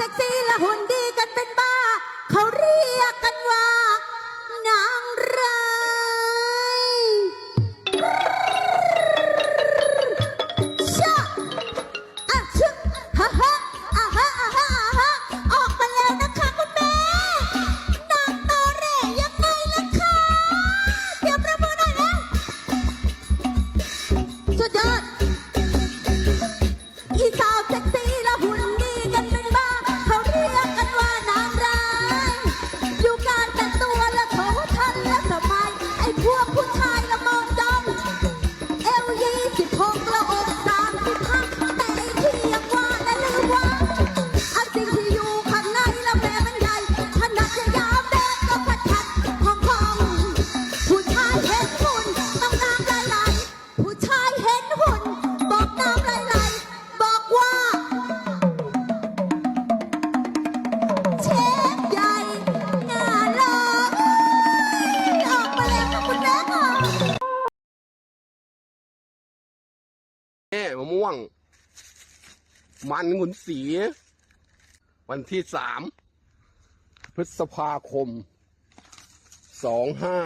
เซ็กซี่และหุ่นดีกันเป็นบ้า เขาเรียกกันว่านางร้ายชะอะชึกฮะฮะอะฮะอะฮะอะฮะออกมาแล้วนะคะคุณแม่นางตอแหล่ยังไงล่ะคะเดี๋ยวประมูลหน่อยนะสุดยอด 泼泼他 มะม่วง มันงุนสี วันที่สามพฤษภาคมสองห้า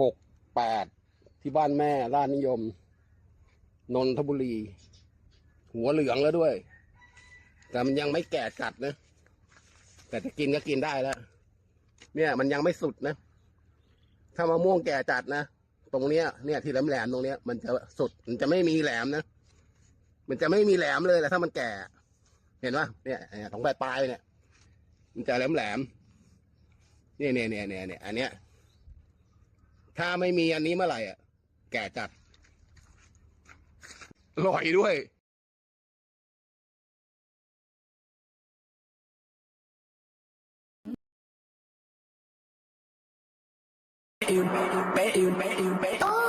หกแปดที่บ้านแม่ราชนิยม นนทบุรี หัวเหลืองแล้วด้วย แต่มันยังไม่แก่จัดนะ แต่จะกินก็กินได้แล้ว เนี่ยมันยังไม่สุดนะ ถ้ามะม่วงแก่จัดนะ ตรงเนี้ยเนี่ยที่แหลมๆตรงเนี้ยมันจะสุดมันจะไม่มีแหลมนะมันจะไม่มีแหลมเลยแหละถ้ามันแก่ เห็นปะเนี่ยเนี่ยตรงปลายปลายเนี่ย มันจะแหลมแหลมเนี่ยเนี่ยเนี่ยเนี่ยเนี่ยอันเนี้ย ถ้าไม่มีอันนี้เมื่อไหร่อะ แก่จัดลอยด้วย Oh.